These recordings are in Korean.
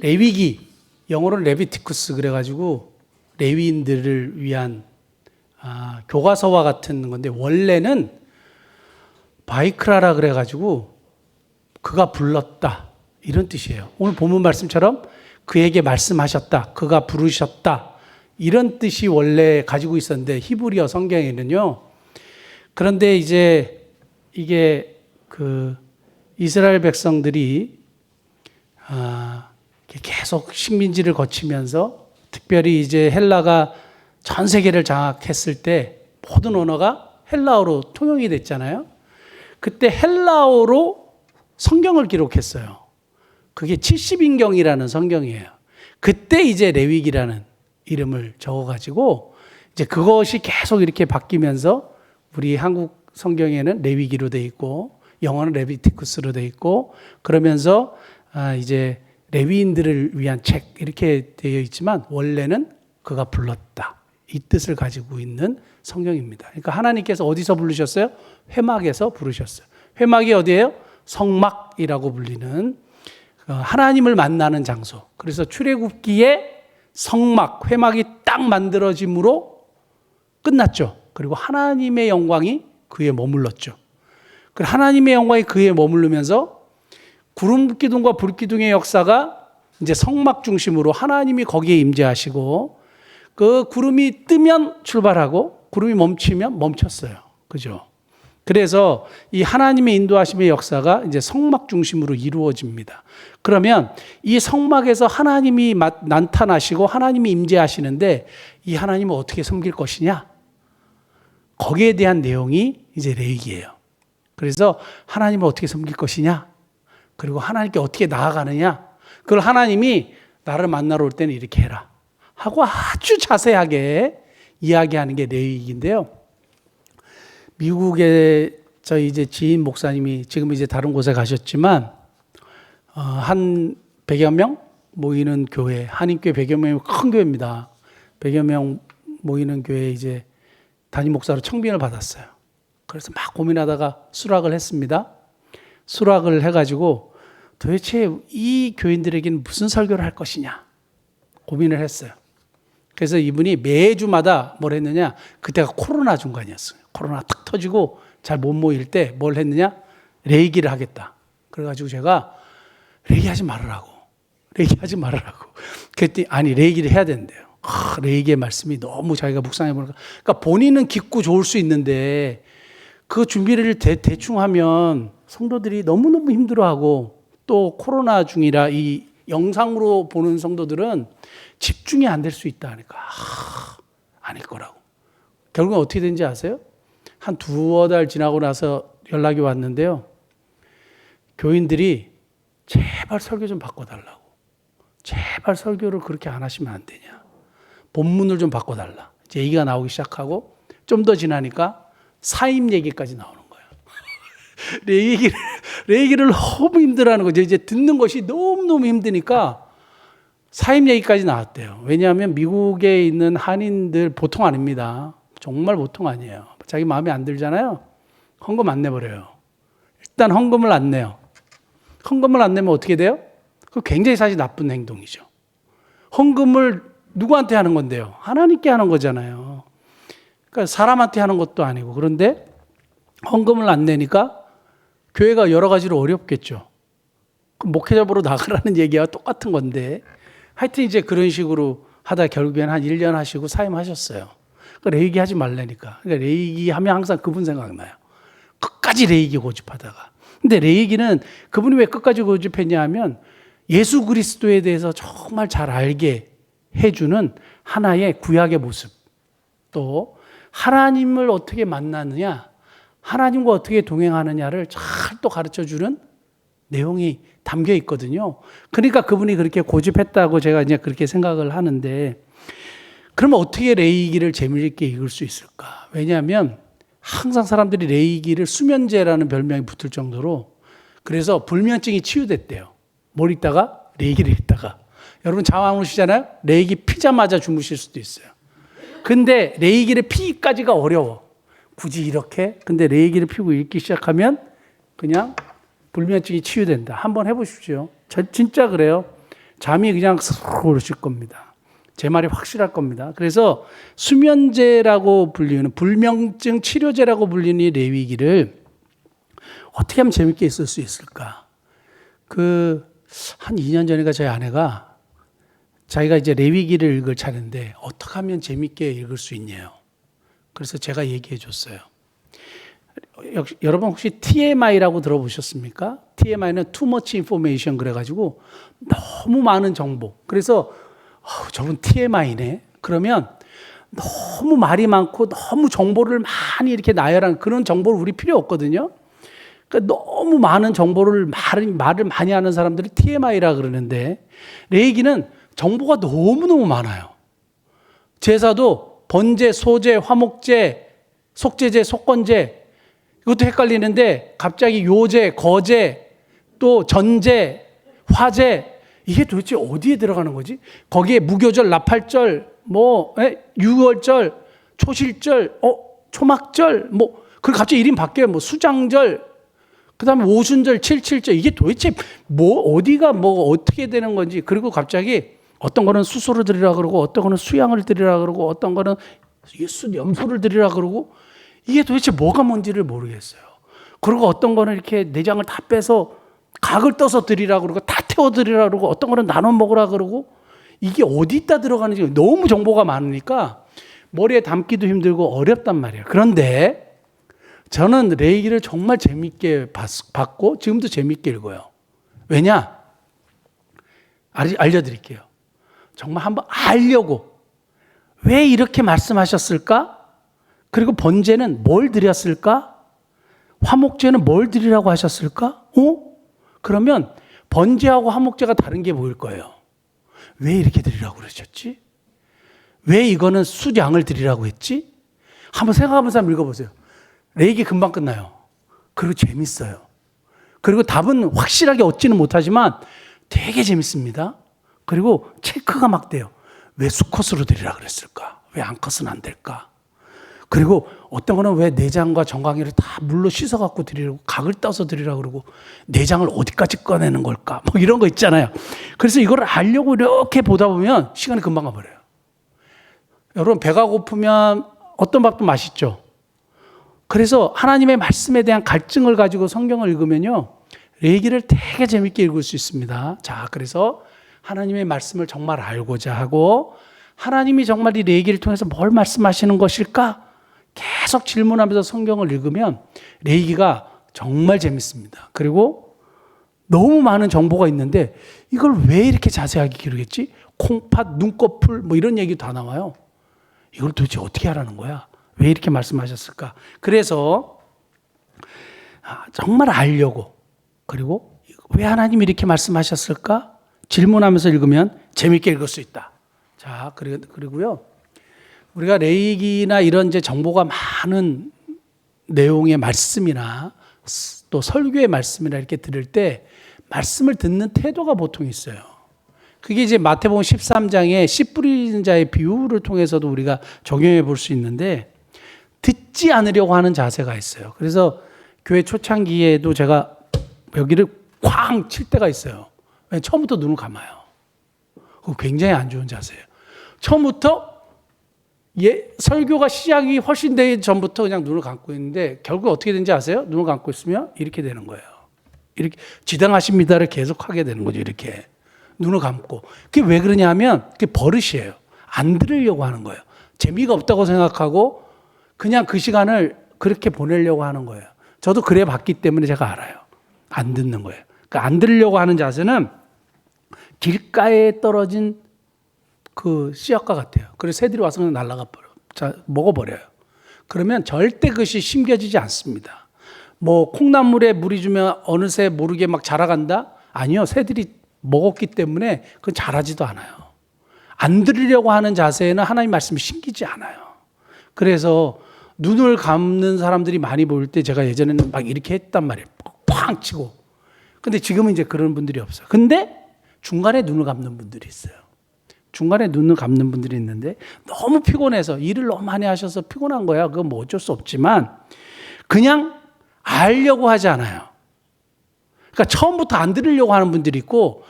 레위기 영어로는 레비티쿠스 그래가지고 레위인들을 위한 아, 교과서와 같은 건데 원래는 바이크라라 그래가지고 그가 불렀다 이런 뜻이에요. 오늘 본문 말씀처럼 그에게 말씀하셨다, 그가 부르셨다 이런 뜻이 원래 가지고 있었는데 히브리어 성경에는요. 그런데 이제 이게 그 이스라엘 백성들이 아, 계속 식민지를 거치면서 특별히 이제 헬라가 전 세계를 장악했을 때 모든 언어가 헬라어로 통용이 됐잖아요. 그때 헬라어로 성경을 기록했어요. 그게 70인경이라는 성경이에요. 그때 이제 레위기라는 이름을 적어가지고 이제 그것이 계속 이렇게 바뀌면서 우리 한국 성경에는 레위기로 돼 있고 영어는 레비티쿠스로 돼 있고 그러면서 아 이제 레위인들을 위한 책 이렇게 되어 있지만 원래는 그가 불렀다 이 뜻을 가지고 있는 성경입니다. 그러니까 하나님께서 어디서 부르셨어요? 회막에서 부르셨어요. 회막이 어디예요? 성막이라고 불리는 어, 하나님을 만나는 장소. 그래서 출애굽기에 성막 회막이 딱 만들어짐으로 끝났죠. 그리고 하나님의 영광이 그에 머물렀죠. 그 하나님의 영광이 그에 머무르면서 구름 기둥과 불 기둥의 역사가 이제 성막 중심으로 하나님이 거기에 임재하시고 그 구름이 뜨면 출발하고 구름이 멈추면 멈췄어요. 그죠? 그래서 이 하나님의 인도하심의 역사가 이제 성막 중심으로 이루어집니다. 그러면 이 성막에서 하나님이 나타나시고 하나님이 임재하시는데 이 하나님을 어떻게 섬길 것이냐? 거기에 대한 내용이 이제 레이기예요. 그래서 하나님을 어떻게 섬길 것이냐? 그리고 하나님께 어떻게 나아가느냐? 그걸 하나님이 나를 만나러 올 때는 이렇게 해라. 하고 아주 자세하게 이야기하는 게 레이기인데요. 미국에 저희 이제 지인 목사님이 지금 이제 다른 곳에 가셨지만 어, 한 100여 명 모이는 교회, 한인교회 100여 명이 큰 교회입니다. 100여 명 모이는 교회에 이제 담임 목사로 청빙을 받았어요. 그래서 막 고민하다가 수락을 했습니다. 수락을 해가지고 도대체 이 교인들에게는 무슨 설교를 할 것이냐 고민을 했어요. 그래서 이분이 매주마다 뭘 했느냐? 그때가 코로나 중간이었어요. 코로나 탁 터지고 잘 못 모일 때 뭘 했느냐? 레이기를 하겠다. 그래가지고 제가 레이기 하지 말으라고. 레이기 하지 말으라고. 그랬더니 아니 레이기를 해야 된대요. 아, 레이기의 말씀이 너무 자기가 묵상해 보니까 그러니까 본인은 깊고 좋을 수 있는데 그 준비를 대, 대충 하면 성도들이 너무너무 힘들어하고 또 코로나 중이라 이 영상으로 보는 성도들은 집중이 안 될 수 있다 하니까 아, 아닐 거라고. 결국은 어떻게 된지 아세요? 한 두어 달 지나고 나서 연락이 왔는데요. 교인들이 제발 설교 좀 바꿔달라고. 제발 설교를 그렇게 안 하시면 안 되냐. 본문을 좀 바꿔달라. 이제 얘기가 나오기 시작하고 좀 더 지나니까 사임 얘기까지 나오는 거예요. 내 얘기를 너무 힘들어하는 거죠. 이제 듣는 것이 너무너무 힘드니까 사임 얘기까지 나왔대요. 왜냐하면 미국에 있는 한인들 보통 아닙니다. 정말 보통 아니에요. 자기 마음에 안 들잖아요. 헌금 안 내버려요. 일단 헌금을 안 내요. 헌금을 안 내면 어떻게 돼요? 그 굉장히 사실 나쁜 행동이죠. 헌금을 누구한테 하는 건데요? 하나님께 하는 거잖아요. 그러니까 사람한테 하는 것도 아니고 그런데 헌금을 안 내니까 교회가 여러 가지로 어렵겠죠. 목회자 보러 나가라는 얘기와 똑같은 건데 하여튼 이제 그런 식으로 하다 결국엔 한 1년 하시고 사임하셨어요. 그 레이기 하지 말라니까. 그러니까 레이기 하면 항상 그분 생각나요. 끝까지 레이기 고집하다가. 근데 레이기는 그분이 왜 끝까지 고집했냐 하면 예수 그리스도에 대해서 정말 잘 알게 해주는 하나의 구약의 모습. 또 하나님을 어떻게 만나느냐, 하나님과 어떻게 동행하느냐를 잘 또 가르쳐 주는 내용이 담겨 있거든요. 그러니까 그분이 그렇게 고집했다고 제가 이제 그렇게 생각을 하는데 그러면 어떻게 레이기를 재미있게 읽을 수 있을까? 왜냐하면 항상 사람들이 레이기를 수면제라는 별명이 붙을 정도로 그래서 불면증이 치유됐대요. 뭘 읽다가? 레이기를 읽다가. 여러분 잠안 오시잖아요? 레이기 피자마자 주무실 수도 있어요. 근데 레이기를 피기까지가 어려워. 굳이 이렇게. 근데 레이기를 피고 읽기 시작하면 그냥 불면증이 치유된다. 한번 해보십시오. 저 진짜 그래요. 잠이 그냥 스르르 오실 겁니다. 제 말이 확실할 겁니다. 그래서 수면제라고 불리는 불면증 치료제라고 불리는 이 레위기를 어떻게 하면 재밌게 있을 수 있을까? 그 한 2년 전인가 저희 아내가 자기가 이제 레위기를 읽을 차례인데 어떻게 하면 재밌게 읽을 수 있냐요. 그래서 제가 얘기해 줬어요. 역시 여러분 혹시 TMI라고 들어보셨습니까? TMI는 too much information 그래가지고 너무 많은 정보. 그래서 어우, 저분 TMI네. 그러면 너무 말이 많고 너무 정보를 많이 이렇게 나열한 그런 정보를 우리 필요 없거든요. 그러니까 너무 많은 정보를 말을, 말을 많이 하는 사람들이 TMI라 그러는데 레이기는 정보가 너무너무 많아요. 제사도 번제, 소제, 화목제, 속제제, 속건제 이것도 헷갈리는데 갑자기 요제, 거제, 또 전제, 화제 이게 도대체 어디에 들어가는 거지? 거기에 무교절, 나팔절, 뭐 에? 유월절, 초실절, 어 초막절, 뭐 그리고 갑자기 이름 바뀌어요. 뭐 수장절, 그다음에 오순절, 칠칠절 이게 도대체 뭐 어디가 뭐 어떻게 되는 건지 그리고 갑자기 어떤 거는 수소를 드리라 그러고 어떤 거는 수양을 드리라 그러고 어떤 거는 수 염소를 드리라 그러고 이게 도대체 뭐가 뭔지를 모르겠어요. 그리고 어떤 거는 이렇게 내장을 다 빼서 각을 떠서 드리라 그러고 다 태워 드리라 그러고 어떤 거는 나눠 먹으라 그러고 이게 어디다 들어가는지 너무 정보가 많으니까 머리에 담기도 힘들고 어렵단 말이에요. 그런데 저는 레이기를 정말 재밌게 봤, 고 지금도 재밌게 읽어요. 왜냐? 알려드릴게요. 정말 한번 알려고 왜 이렇게 말씀하셨을까? 그리고 번제는 뭘 드렸을까? 화목제는 뭘 드리라고 하셨을까? 어? 그러면 번제하고 화목제가 다른 게 보일 거예요. 왜 이렇게 드리라고 그러셨지? 왜 이거는 수량을 드리라고 했지? 한번 생각하면서 한번 읽어보세요. 레이기 금방 끝나요. 그리고 재밌어요. 그리고 답은 확실하게 얻지는 못하지만 되게 재밌습니다. 그리고 체크가 막 돼요. 왜 수컷으로 드리라 그랬을까? 왜 암컷은 안 될까? 그리고 어떤 거는 왜 내장과 정강이를 다 물로 씻어갖고 드리라고 각을 떠서 드리라고 그러고 내장을 어디까지 꺼내는 걸까? 뭐 이런 거 있잖아요. 그래서 이걸 알려고 이렇게 보다 보면 시간이 금방 가버려요. 여러분, 배가 고프면 어떤 밥도 맛있죠? 그래서 하나님의 말씀에 대한 갈증을 가지고 성경을 읽으면요. 얘기를 되게 재밌게 읽을 수 있습니다. 자, 그래서 하나님의 말씀을 정말 알고자 하고 하나님이 정말 이 얘기를 통해서 뭘 말씀하시는 것일까? 계속 질문하면서 성경을 읽으면 레이기가 정말 재밌습니다. 그리고 너무 많은 정보가 있는데 이걸 왜 이렇게 자세하게 기록했지? 콩팥, 눈꺼풀 뭐 이런 얘기 다 나와요. 이걸 도대체 어떻게 하라는 거야? 왜 이렇게 말씀하셨을까? 그래서 아, 정말 알려고 그리고 왜 하나님이 이렇게 말씀하셨을까? 질문하면서 읽으면 재밌게 읽을 수 있다. 자, 그리고요. 우리가 레이기나 이런 이제 정보가 많은 내용의 말씀이나 또 설교의 말씀이나 이렇게 들을 때 말씀을 듣는 태도가 보통 있어요. 그게 이제 마태복음 13장의 씨 뿌리는 자의 비유를 통해서도 우리가 적용해 볼 수 있는데 듣지 않으려고 하는 자세가 있어요. 그래서 교회 초창기에도 제가 여기를 쾅 칠 때가 있어요. 처음부터 눈을 감아요. 그거 굉장히 안 좋은 자세예요. 처음부터 예, 설교가 시작이 훨씬 되기 전부터 그냥 눈을 감고 있는데 결국 어떻게 되는지 아세요? 눈을 감고 있으면 이렇게 되는 거예요. 이렇게 지당하십니다를 계속 하게 되는 거죠. 이렇게 눈을 감고. 그게 왜 그러냐면 그게 버릇이에요. 안 들으려고 하는 거예요. 재미가 없다고 생각하고 그냥 그 시간을 그렇게 보내려고 하는 거예요. 저도 그래 봤기 때문에 제가 알아요. 안 듣는 거예요. 그러니까 안 들으려고 하는 자세는 길가에 떨어진 그 씨앗과 같아요. 그래서 새들이 와서 그냥 날아가 버려. 자, 먹어버려요. 그러면 절대 그것이 심겨지지 않습니다. 뭐 콩나물에 물이 주면 어느새 모르게 막 자라간다? 아니요. 새들이 먹었기 때문에 그건 자라지도 않아요. 안 들으려고 하는 자세에는 하나님 말씀이 심기지 않아요. 그래서 눈을 감는 사람들이 많이 보일 때 제가 예전에는 막 이렇게 했단 말이에요. 쾅 치고. 근데 지금은 이제 그런 분들이 없어요. 근데 중간에 눈을 감는 분들이 있어요. 중간에 눈을 감는 분들이 있는데 너무 피곤해서 일을 너무 많이 하셔서 피곤한 거야. 그건 뭐 어쩔 수 없지만 그냥 알려고 하지 않아요. 그러니까 처음부터 안 들으려고 하는 분들이 있고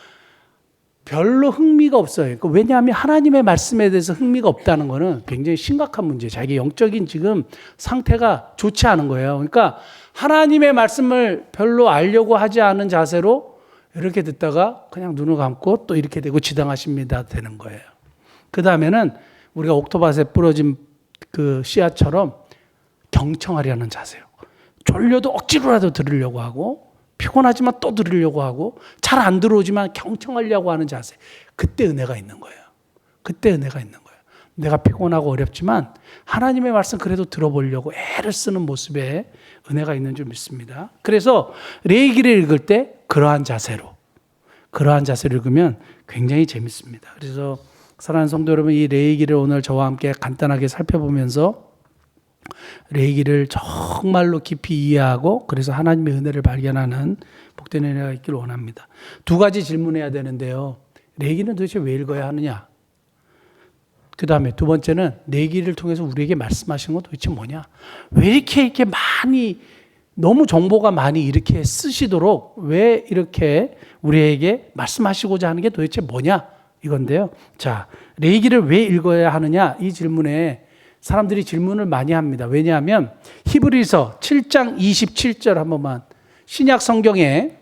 별로 흥미가 없어요. 그 왜냐하면 하나님의 말씀에 대해서 흥미가 없다는 거는 굉장히 심각한 문제예요. 자기 영적인 지금 상태가 좋지 않은 거예요. 그러니까 하나님의 말씀을 별로 알려고 하지 않은 자세로 이렇게 듣다가 그냥 눈을 감고 또 이렇게 되고 지당하십니다 되는 거예요. 그 다음에는 우리가 옥토밭에 부러진 그 씨앗처럼 경청하려는 자세요. 졸려도 억지로라도 들으려고 하고 피곤하지만 또 들으려고 하고 잘 안 들어오지만 경청하려고 하는 자세. 그때 은혜가 있는 거예요. 그때 은혜가 있는 거예요. 내가 피곤하고 어렵지만 하나님의 말씀 그래도 들어보려고 애를 쓰는 모습에 은혜가 있는 줄 믿습니다. 그래서 레이기를 읽을 때 그러한 자세로 그러한 자세로 읽으면 굉장히 재밌습니다. 그래서 사랑하는 성도 여러분 이 레이기를 오늘 저와 함께 간단하게 살펴보면서 레이기를 정말로 깊이 이해하고 그래서 하나님의 은혜를 발견하는 복된 은혜가 있기를 원합니다. 두 가지 질문해야 되는데요. 레이기는 도대체 왜 읽어야 하느냐? 그 다음에 두 번째는 내기를 통해서 우리에게 말씀하시는 건 도대체 뭐냐? 왜 이렇게 이렇게 많이 너무 정보가 많이 이렇게 쓰시도록 왜 이렇게 우리에게 말씀하시고자 하는 게 도대체 뭐냐? 이건데요. 자, 레이기를 왜 읽어야 하느냐? 이 질문에 사람들이 질문을 많이 합니다. 왜냐하면 히브리서 7장 27절 한 번만 신약 성경에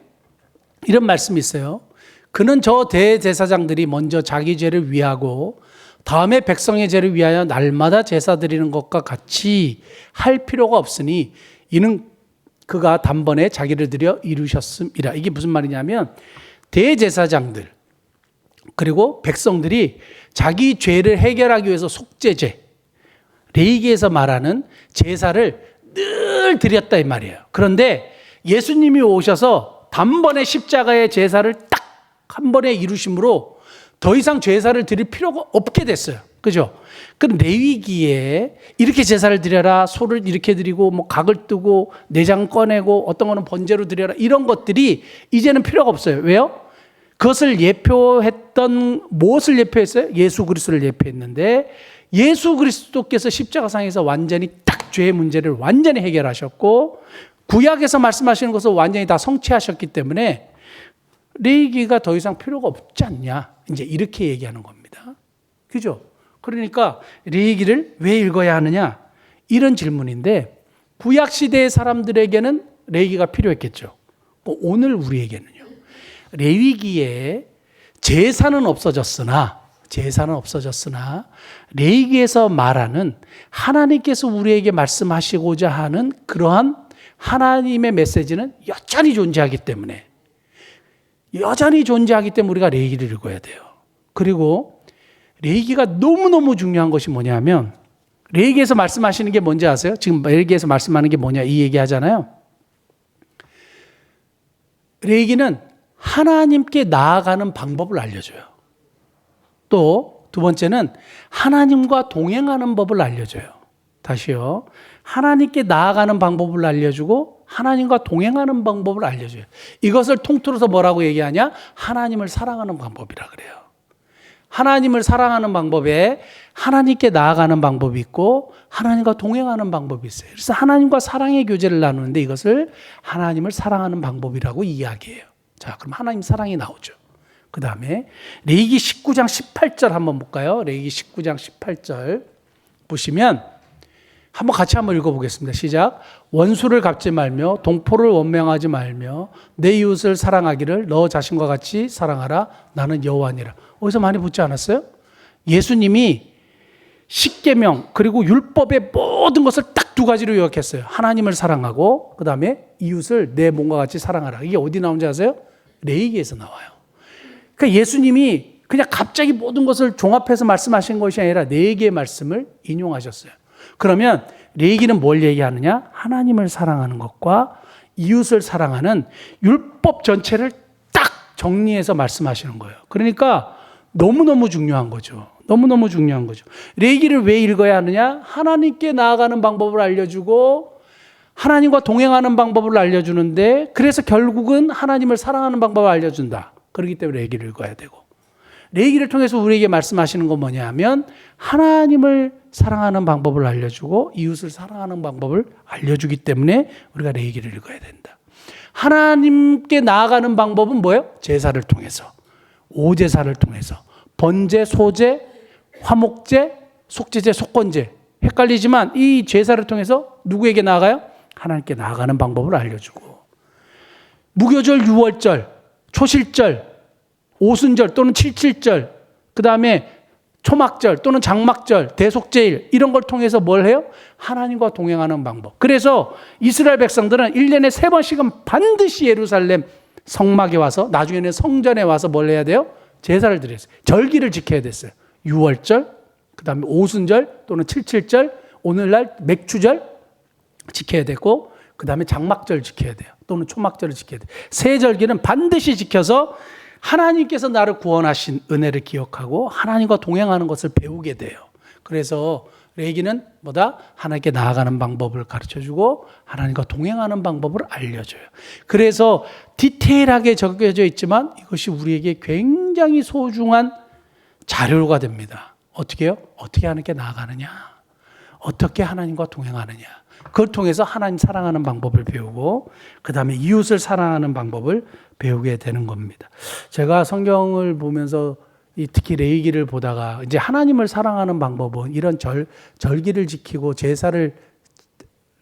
이런 말씀이 있어요. 그는 저 대제사장들이 먼저 자기 죄를 위하고 다음에 백성의 죄를 위하여 날마다 제사 드리는 것과 같이 할 필요가 없으니 이는 그가 단번에 자기를 들여 이루셨음이라. 이게 무슨 말이냐면 대제사장들 그리고 백성들이 자기 죄를 해결하기 위해서 속죄제 레이기에서 말하는 제사를 늘 드렸다 이 말이에요. 그런데 예수님이 오셔서 단번에 십자가의 제사를 딱 한 번에 이루심으로 더 이상 제사를 드릴 필요가 없게 됐어요. 그죠? 그럼 레위기에 이렇게 제사를 드려라, 소를 이렇게 드리고, 뭐 각을 뜨고, 내장 꺼내고, 어떤 거는 번제로 드려라, 이런 것들이 이제는 필요가 없어요. 왜요? 그것을 예표했던, 무엇을 예표했어요? 예수 그리스도를 예표했는데, 예수 그리스도께서 십자가상에서 완전히 딱 죄의 문제를 완전히 해결하셨고, 구약에서 말씀하시는 것을 완전히 다 성취하셨기 때문에, 레이기가 더 이상 필요가 없지 않냐. 이제 이렇게 얘기하는 겁니다. 그죠? 그러니까 레이기를 왜 읽어야 하느냐? 이런 질문인데 구약 시대의 사람들에게는 레이기가 필요했겠죠. 뭐 오늘 우리에게는요. 레위기에 제사는 없어졌으나 제사는 없어졌으나 레이기에서 말하는 하나님께서 우리에게 말씀하시고자 하는 그러한 하나님의 메시지는 여전히 존재하기 때문에 여전히 존재하기 때문에 우리가 레이기를 읽어야 돼요. 그리고 레이기가 너무너무 중요한 것이 뭐냐면 레이기에서 말씀하시는 게 뭔지 아세요? 지금 레이기에서 말씀하는 게 뭐냐 이 얘기 하잖아요. 레이기는 하나님께 나아가는 방법을 알려줘요. 또 두 번째는 하나님과 동행하는 법을 알려줘요. 다시요. 하나님께 나아가는 방법을 알려주고 하나님과 동행하는 방법을 알려줘요. 이것을 통틀어서 뭐라고 얘기하냐? 하나님을 사랑하는 방법이라 그래요. 하나님을 사랑하는 방법에 하나님께 나아가는 방법이 있고 하나님과 동행하는 방법이 있어요. 그래서 하나님과 사랑의 교제를 나누는데 이것을 하나님을 사랑하는 방법이라고 이야기해요. 자, 그럼 하나님 사랑이 나오죠. 그 다음에 레이기 19장 18절 한번 볼까요? 레이기 19장 18절 보시면 한번 같이 한번 읽어보겠습니다. 시작. 원수를 갚지 말며 동포를 원명하지 말며 내 이웃을 사랑하기를 너 자신과 같이 사랑하라. 나는 여호와니라. 어디서 많이 붙지 않았어요? 예수님이 십계명 그리고 율법의 모든 것을 딱 두 가지로 요약했어요. 하나님을 사랑하고 그 다음에 이웃을 내 몸과 같이 사랑하라. 이게 어디 나온지 아세요? 레이기에서 나와요. 그러니까 예수님이 그냥 갑자기 모든 것을 종합해서 말씀하신 것이 아니라 네 개의 말씀을 인용하셨어요. 그러면 레이기는 뭘 얘기하느냐? 하나님을 사랑하는 것과 이웃을 사랑하는 율법 전체를 딱 정리해서 말씀하시는 거예요. 그러니까 너무너무 중요한 거죠. 너무너무 중요한 거죠. 레이기를 왜 읽어야 하느냐? 하나님께 나아가는 방법을 알려주고 하나님과 동행하는 방법을 알려주는데 그래서 결국은 하나님을 사랑하는 방법을 알려준다. 그렇기 때문에 레이기를 읽어야 되고 레이기를 통해서 우리에게 말씀하시는 건 뭐냐면 하나님을 사랑하는 방법을 알려주고 이웃을 사랑하는 방법을 알려주기 때문에 우리가 레이기를 읽어야 된다. 하나님께 나아가는 방법은 뭐예요? 제사를 통해서. 오제사를 통해서 번제, 소제, 화목제, 속제제, 속건제 헷갈리지만 이 제사를 통해서 누구에게 나아가요? 하나님께 나아가는 방법을 알려주고 무교절, 유월절, 초실절, 오순절 또는 칠칠절, 그 다음에 초막절 또는 장막절, 대속제일 이런 걸 통해서 뭘 해요? 하나님과 동행하는 방법. 그래서 이스라엘 백성들은 1년에 세 번씩은 반드시 예루살렘 성막에 와서 나중에는 성전에 와서 뭘 해야 돼요? 제사를 드렸어요. 절기를 지켜야 됐어요. 6월절, 그 다음에 오순절 또는 칠칠절, 오늘날 맥주절 지켜야 되고, 그 다음에 장막절 지켜야 돼요. 또는 초막절을 지켜야 돼요. 세 절기는 반드시 지켜서 하나님께서 나를 구원하신 은혜를 기억하고 하나님과 동행하는 것을 배우게 돼요. 그래서 레기는 뭐다? 하나님께 나아가는 방법을 가르쳐 주고 하나님과 동행하는 방법을 알려줘요. 그래서 디테일하게 적혀져 있지만 이것이 우리에게 굉장히 소중한 자료가 됩니다. 어떻게 요 어떻게 하나님께 나아가느냐? 어떻게 하나님과 동행하느냐? 그걸 통해서 하나님 사랑하는 방법을 배우고 그 다음에 이웃을 사랑하는 방법을 배우게 되는 겁니다. 제가 성경을 보면서 이 특히 레이기를 보다가 이제 하나님을 사랑하는 방법은 이런 절 절기를 지키고 제사를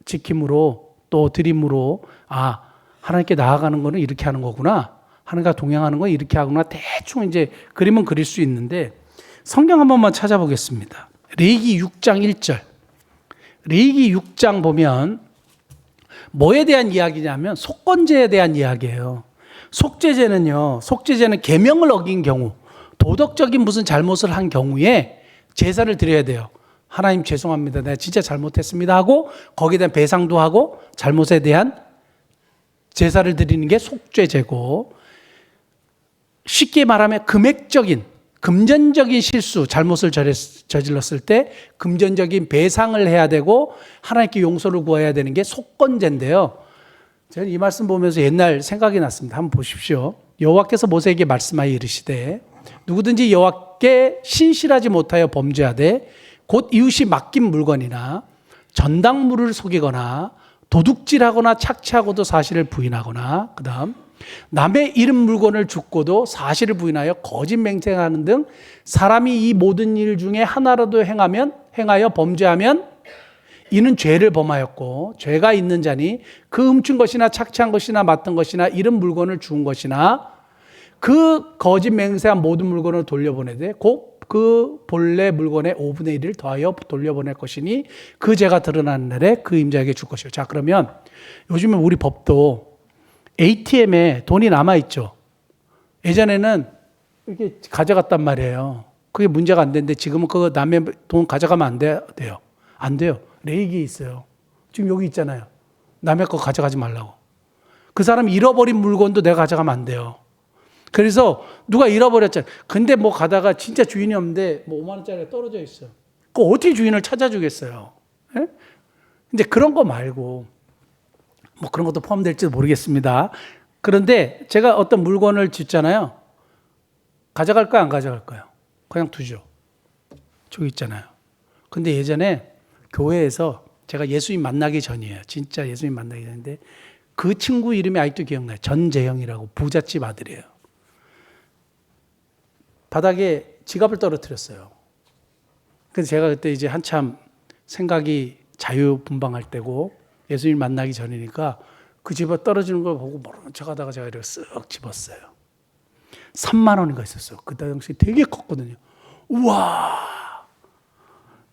지킴으로 또 드림으로 아 하나님께 나아가는 거는 이렇게 하는 거구나 하나님과 동행하는 건 이렇게 하구나 대충 이제 그림은 그릴 수 있는데 성경 한 번만 찾아보겠습니다. 레이기 6장 1절 레이기 6장 보면 뭐에 대한 이야기냐면 속건제에 대한 이야기예요. 속죄제는요. 속죄제는 계명을 어긴 경우, 도덕적인 무슨 잘못을 한 경우에 제사를 드려야 돼요. 하나님 죄송합니다. 내가 진짜 잘못했습니다 하고 거기에 대한 배상도 하고 잘못에 대한 제사를 드리는 게 속죄제고 쉽게 말하면 금액적인 금전적인 실수, 잘못을 저질렀을 때 금전적인 배상을 해야 되고 하나님께 용서를 구해야 되는 게 속건제인데요. 저는 이 말씀 보면서 옛날 생각이 났습니다. 한번 보십시오. 여호와께서 모세에게 말씀하여 이르시되 누구든지 여호와께 신실하지 못하여 범죄하되 곧 이웃이 맡긴 물건이나 전당물을 속이거나 도둑질하거나 착취하고도 사실을 부인하거나 그다음 남의 이름 물건을 죽고도 사실을 부인하여 거짓 맹세하는 등 사람이 이 모든 일 중에 하나라도 행하면 행하여 범죄하면 이는 죄를 범하였고 죄가 있는 자니 그 훔친 것이나 착취한 것이나 맡은 것이나 이런 물건을 주운 것이나 그 거짓 맹세한 모든 물건을 돌려보내되 곧 그 본래 물건의 5분의 1을 더하여 돌려보낼 것이니 그 죄가 드러나는 날에 그 임자에게 줄 것이요. 자 그러면 요즘에 우리 법도 ATM에 돈이 남아 있죠. 예전에는 이렇게 가져갔단 말이에요. 그게 문제가 안 되는데 지금은 그 남의 돈 가져가면 안 돼, 돼요. 안 돼요. 레이기 있어요. 지금 여기 있잖아요. 남의 거 가져가지 말라고. 그 사람이 잃어버린 물건도 내가 가져가면 안 돼요. 그래서 누가 잃어버렸잖아요. 근데 뭐 가다가 진짜 주인이 없는데 뭐 5만 원짜리가 떨어져 있어요. 그 어떻게 주인을 찾아주겠어요? 예? 이제 그런 거 말고 뭐 그런 것도 포함될지도 모르겠습니다. 그런데 제가 어떤 물건을 짓잖아요. 가져갈까요? 안 가져갈까요? 그냥 두죠. 저기 있잖아요. 근데 예전에 교회에서 제가 예수님 만나기 전이에요. 진짜 예수님 만나기 전인데 그 친구 이름이 아직도 기억나요. 전재영이라고 부잣집 아들이에요. 바닥에 지갑을 떨어뜨렸어요. 그래서 제가 그때 이제 한참 생각이 자유분방할 때고 예수님 만나기 전이니까 그 집에 떨어지는 걸 보고 모르는 척 하다가 제가 이렇게 쓱 집었어요. 3만 원인가 있었어요. 그때 당시 되게 컸거든요. 우와!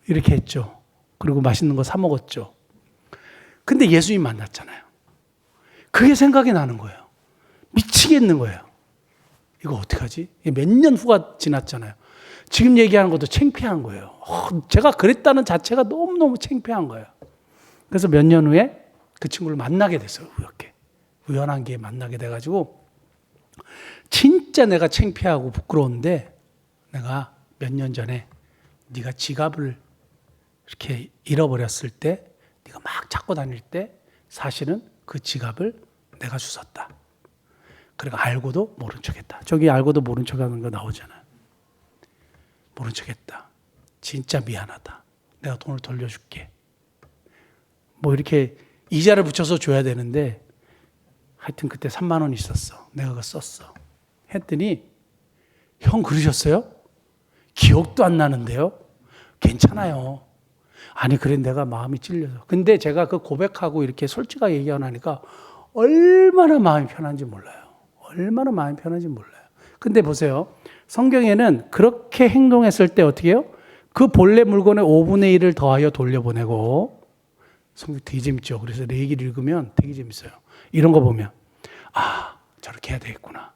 이렇게 했죠. 그리고 맛있는 거 사 먹었죠. 근데 예수님 만났잖아요. 그게 생각이 나는 거예요. 미치겠는 거예요. 이거 어떡하지? 몇 년 후가 지났잖아요. 지금 얘기하는 것도 창피한 거예요. 어, 제가 그랬다는 자체가 너무너무 창피한 거예요. 그래서 몇 년 후에 그 친구를 만나게 됐어요. 우연게. 우연한 게 만나게 돼가지고 진짜 내가 창피하고 부끄러운데 내가 몇 년 전에 네가 지갑을 이렇게 잃어버렸을 때 네가 막 찾고 다닐 때 사실은 그 지갑을 내가 주웠다. 그리고 알고도 모른 척했다. 저기 알고도 모른 척하는 거 나오잖아요. 모른 척했다. 진짜 미안하다. 내가 돈을 돌려줄게. 뭐 이렇게 이자를 붙여서 줘야 되는데 하여튼 그때 3만 원 있었어. 내가 그거 썼어. 했더니 형 그러셨어요? 기억도 안 나는데요? 괜찮아요. 아니, 그래, 내가 마음이 찔려서. 근데 제가 그 고백하고 이렇게 솔직하게 얘기하니까 얼마나 마음이 편한지 몰라요. 얼마나 마음이 편한지 몰라요. 근데 보세요. 성경에는 그렇게 행동했을 때 어떻게 해요? 그 본래 물건의 5분의 1을 더하여 돌려보내고 성경 되게 재밌죠. 그래서 내 얘기를 읽으면 되게 재밌어요. 이런 거 보면 아 저렇게 해야 되겠구나.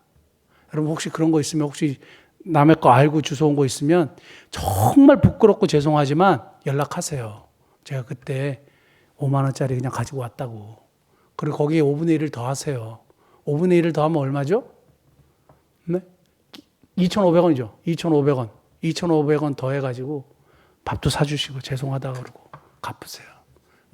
여러분 혹시 그런 거 있으면 혹시 남의 거 알고 주워 온 거 있으면 정말 부끄럽고 죄송하지만 연락하세요. 제가 그때 5만 원짜리 그냥 가지고 왔다고. 그리고 거기에 5분의 1을 더하세요. 5분의 1을 더하면 얼마죠? 네? 2,500원이죠. 2,500원. 2,500원 더해가지고 밥도 사주시고 죄송하다고 그러고 갚으세요.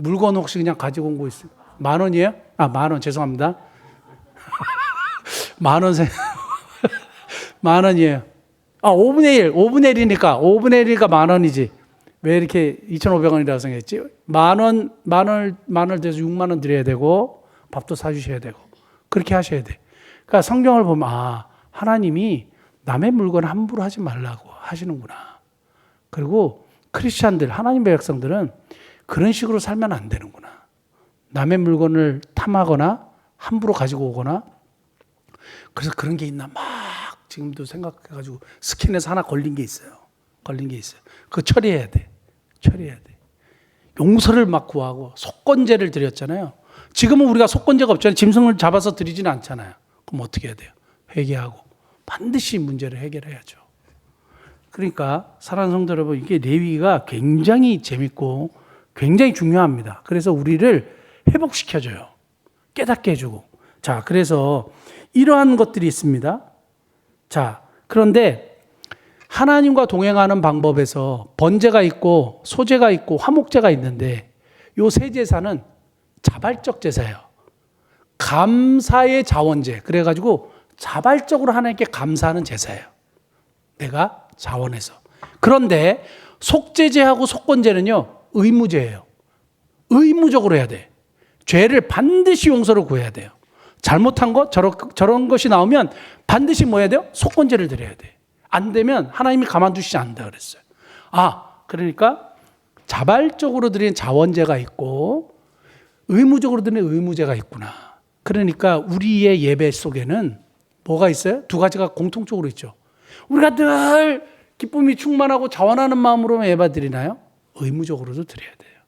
물건 혹시 그냥 가지고 온 거 있어요? 만 원이에요? 아, 만 원. 죄송합니다. 만 원, 세, 만 원이에요. 아, 5분의 1. 5분의 1이니까. 5분의 1이니까 만 원이지. 왜 이렇게 2,500원이라고 생각했지? 만 원, 만 원, 만원 돼서 6만 원 드려야 되고, 밥도 사주셔야 되고. 그렇게 하셔야 돼. 그러니까 성경을 보면, 아, 하나님이 남의 물건 함부로 하지 말라고 하시는구나. 그리고 크리스찬들, 하나님의 백성들은 그런 식으로 살면 안 되는구나. 남의 물건을 탐하거나 함부로 가지고 오거나 그래서 그런 게 있나 막 지금도 생각해가지고 스캔에서 하나 걸린 게 있어요. 걸린 게 있어요. 그거 처리해야 돼. 처리해야 돼. 용서를 막 구하고 속건제를 드렸잖아요. 지금은 우리가 속건제가 없잖아요. 짐승을 잡아서 드리지는 않잖아요. 그럼 어떻게 해야 돼요? 회개하고 반드시 문제를 해결해야죠. 그러니까 사랑하는 성도 여러분 이게 레위가 굉장히 재밌고 굉장히 중요합니다. 그래서 우리를 회복시켜줘요. 깨닫게 해주고. 자, 그래서 이러한 것들이 있습니다. 자, 그런데 하나님과 동행하는 방법에서 번제가 있고 소제가 있고 화목제가 있는데 요 세 제사는 자발적 제사예요. 감사의 자원제. 그래가지고 자발적으로 하나님께 감사하는 제사예요. 내가 자원해서. 그런데 속제제하고 속건제는요, 의무제예요. 의무적으로 해야 돼. 죄를 반드시 용서를 구해야 돼요. 잘못한 것, 저런, 저런 것이 나오면 반드시 뭐 해야 돼요? 속건제를 드려야 돼. 안 되면 하나님이 가만두시지 않는다 그랬어요. 아, 그러니까 자발적으로 드리는 자원제가 있고 의무적으로 드리는 의무제가 있구나. 그러니까 우리의 예배 속에는 뭐가 있어요? 두 가지가 공통적으로 있죠. 우리가 늘 기쁨이 충만하고 자원하는 마음으로 예배 드리나요? 의무적으로도 드려야 돼요.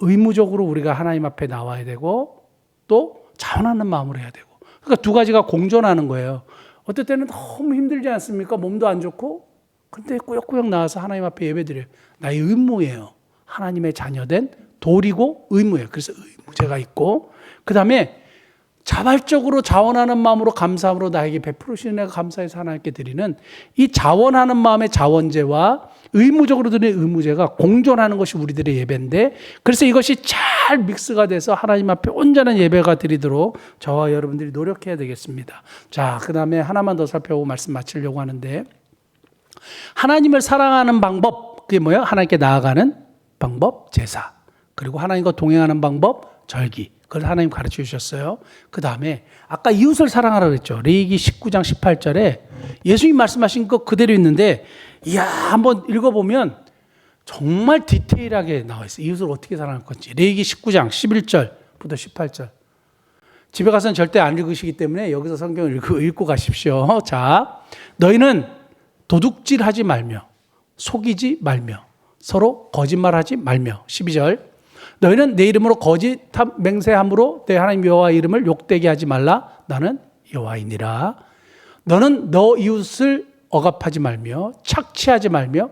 의무적으로 우리가 하나님 앞에 나와야 되고 또 자원하는 마음으로 해야 되고. 그러니까 두 가지가 공존하는 거예요. 어떨 때는 너무 힘들지 않습니까? 몸도 안 좋고. 근데 꾸역꾸역 나와서 하나님 앞에 예배 드려요. 나의 의무예요. 하나님의 자녀된 도리고 의무예요. 그래서 의무제가 있고 그다음에 자발적으로 자원하는 마음으로 감사함으로 나에게 베풀으시는 내가 감사해서 하나님께 드리는 이 자원하는 마음의 자원제와 의무적으로 드리는 의무제가 공존하는 것이 우리들의 예배인데 그래서 이것이 잘 믹스가 돼서 하나님 앞에 온전한 예배가 드리도록 저와 여러분들이 노력해야 되겠습니다. 자, 그 다음에 하나만 더 살펴보고 말씀 마치려고 하는데 하나님을 사랑하는 방법, 그게 뭐예요? 하나님께 나아가는 방법, 제사. 그리고 하나님과 동행하는 방법, 절기. 그걸 하나님 가르쳐 주셨어요. 그 다음에 아까 이웃을 사랑하라 그랬죠. 레이기 19장 18절에 예수님 말씀하신 거 그대로 있는데, 이야, 한번 읽어보면 정말 디테일하게 나와 있어요. 이웃을 어떻게 사랑할 건지. 레이기 19장 11절부터 18절. 집에 가서는 절대 안 읽으시기 때문에 여기서 성경을 읽고, 읽고 가십시오. 자, 너희는 도둑질 하지 말며, 속이지 말며, 서로 거짓말하지 말며. 12절. 너희는 내 이름으로 거짓 맹세함으로 내 하나님 여호와 이름을 욕되게 하지 말라. 나는 여호와이니라. 너는 너 이웃을 억압하지 말며 착취하지 말며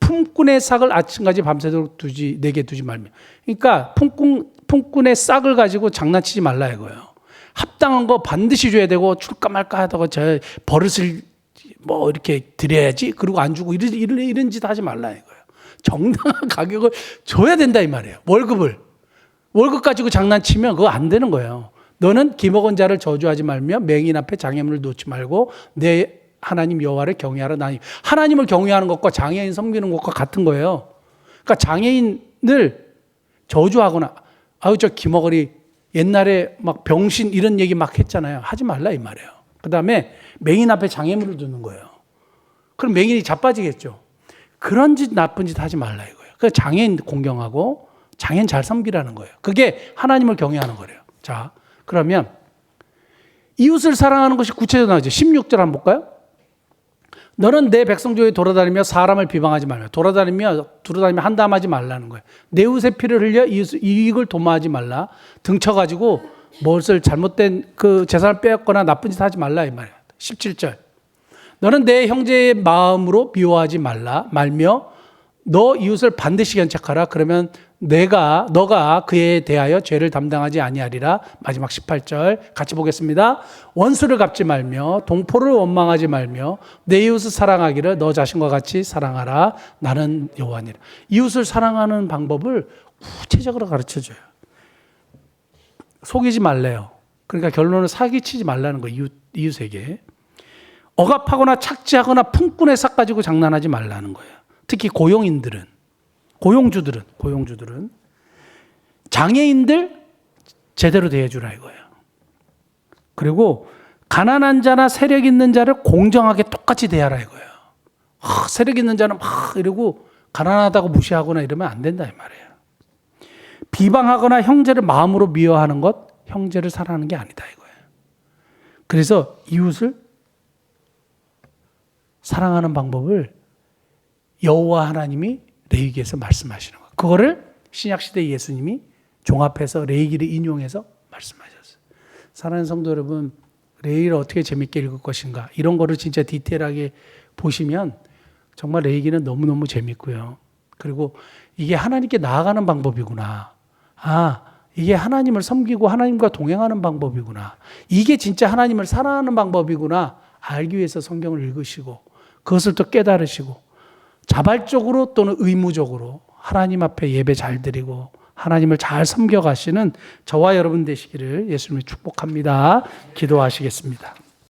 품꾼의 싹을 아침까지 밤새도록 두지 내게 두지 말며. 그러니까 품꾼 품꾼의 싹을 가지고 장난치지 말라 이거예요. 합당한 거 반드시 줘야 되고 줄까 말까 하다가 저 버릇을 뭐 이렇게 드려야지 그리고 안 주고 이런 이런, 이런 짓 하지 말라 이거예요. 정당한 가격을 줘야 된다 이 말이에요. 월급을. 월급 가지고 장난치면 그거 안 되는 거예요. 너는 기먹은 자를 저주하지 말며 맹인 앞에 장애물을 놓지 말고 내 하나님 여호와를 경외하라. 나 하나님을 경외하는 것과 장애인 섬기는 것과 같은 거예요. 그러니까 장애인을 저주하거나 아유 저 기먹으리 옛날에 막 병신 이런 얘기 막 했잖아요. 하지 말라 이 말이에요. 그다음에 맹인 앞에 장애물을 두는 거예요. 그럼 맹인이 자빠지겠죠. 그런 짓 나쁜 짓 하지 말라 이거예요. 그 장애인 공경하고 장애인 잘 섬기라는 거예요. 그게 하나님을 경외하는 거래요. 자, 그러면 이웃을 사랑하는 것이 구체적으로 나오죠. 16절 한번 볼까요? 너는 내 백성 중에 돌아다니며 사람을 비방하지 말며 돌아다니며 돌아다니며 한담하지 말라는 거예요. 내 옷의 피를 흘려 이익을 도모하지 말라. 등쳐 가지고 무엇을 잘못된 그 재산을 빼앗거나 나쁜 짓 하지 말라 이 말이에요. 17절. 너는 내 형제의 마음으로 미워하지 말라 말며 너 이웃을 반드시 견책하라. 그러면 내가 너가 그에 대하여 죄를 담당하지 아니하리라. 마지막 18절 같이 보겠습니다. 원수를 갚지 말며 동포를 원망하지 말며 내 이웃을 사랑하기를 너 자신과 같이 사랑하라. 나는 여호와니라. 이웃을 사랑하는 방법을 구체적으로 가르쳐 줘요. 속이지 말래요. 그러니까 결론은 사기치지 말라는 거예요 이웃, 이웃에게 억압하거나 착지하거나 품꾼에 싹 가지고 장난하지 말라는 거예요. 특히 고용인들은 고용주들은 고용주들은 장애인들 제대로 대해주라 이거예요. 그리고 가난한 자나 세력 있는 자를 공정하게 똑같이 대하라 이거예요. 아, 세력 있는 자는 막 이러고 가난하다고 무시하거나 이러면 안 된다 이 말이에요. 비방하거나 형제를 마음으로 미워하는 것 형제를 사랑하는 게 아니다 이거예요. 그래서 이웃을 사랑하는 방법을 여호와 하나님이 레위기에서 말씀하시는 거예요. 그거를 신약 시대 예수님이 종합해서 레위기를 인용해서 말씀하셨어요. 사랑하는 성도 여러분, 레위기를 어떻게 재밌게 읽을 것인가 이런 거를 진짜 디테일하게 보시면 정말 레위기는 너무너무 재밌고요. 그리고 이게 하나님께 나아가는 방법이구나. 아, 이게 하나님을 섬기고 하나님과 동행하는 방법이구나. 이게 진짜 하나님을 사랑하는 방법이구나. 알기 위해서 성경을 읽으시고 그것을 또 깨달으시고 자발적으로 또는 의무적으로 하나님 앞에 예배 잘 드리고 하나님을 잘 섬겨 가시는 저와 여러분 되시기를 예수님이 축복합니다. 기도하시겠습니다.